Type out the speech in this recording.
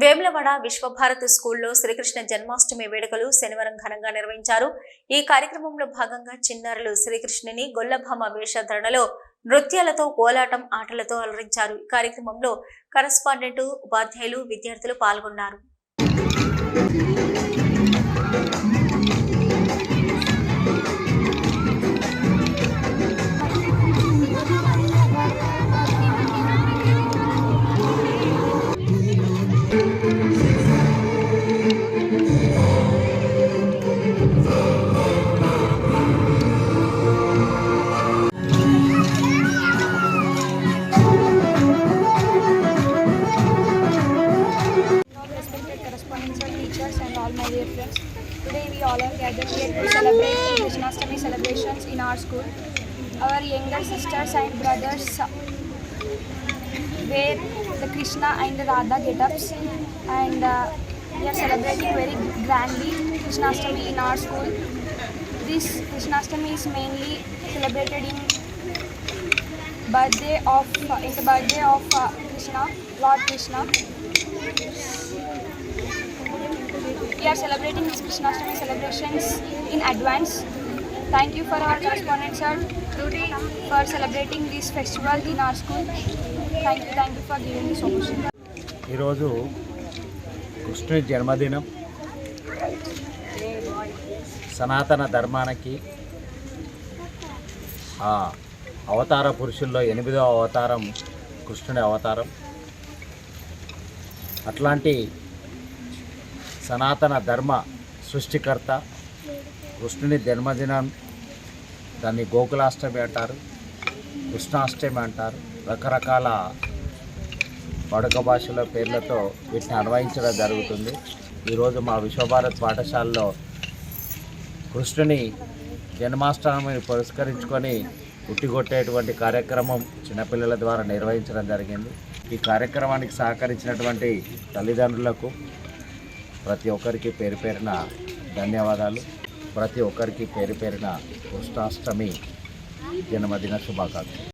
వేములవాడ విశ్వభారతి స్కూల్లో శ్రీకృష్ణ జన్మాష్టమి వేడుకలు శనివారం ఘనంగా నిర్వహించారు. ఈ కార్యక్రమంలో భాగంగా చిన్నారులు శ్రీకృష్ణుని గొల్లభామ వేషధరణలో నృత్యాలతో కోలాటం ఆటలతో అలరించారు. ఈ కార్యక్రమంలో కరస్పాండెంట్ ఉపాధ్యాయులు విద్యార్థులు పాల్గొన్నారు. All my dear friends. Today we all are gathered here to celebrate the Krishnastami celebrations in our school. Our younger sisters and brothers wear the Krishna and the Radha get-ups and uh, we are celebrating very grandly Krishnastami in our school. This Krishnastami is mainly celebrated in birthday of uh, the birthday of uh, Krishna, Lord Krishna. Are celebrating this Krishnashtami celebrations in advance thank you for our correspondent sir for celebrating this festival in our school thank you thank you for giving so much ఈరోజు కృష్ణుడి జన్మదినం. సనాతన ధర్మానికి ఆ అవతార పురుషుల్లో ఎనిమిదవ అవతారం కృష్ణుని అవతారం. అట్లాంటి సనాతన ధర్మ సృష్టికర్త కృష్ణుని జన్మదినం దాన్ని గోకులాష్టమి అంటారు కృష్ణాష్టమి అంటారు. రకరకాల పడక భాషల పేర్లతో వీటిని అన్వయించడం జరుగుతుంది. ఈరోజు మా విశ్వభారత్ పాఠశాలలో కృష్ణుని జన్మాష్టమిని పురస్కరించుకొని ఉట్టిగొట్టేటువంటి కార్యక్రమం చిన్నపిల్లల ద్వారా నిర్వహించడం జరిగింది. ఈ కార్యక్రమానికి సహకరించినటువంటి తల్లిదండ్రులకు ప్రతి ఒక్కరికి పేరు పేరిన ధన్యవాదాలు. ప్రతి ఒక్కరికి పేరు పేరిన కృష్ణాష్టమి జన్మదిన శుభాకాంక్షలు.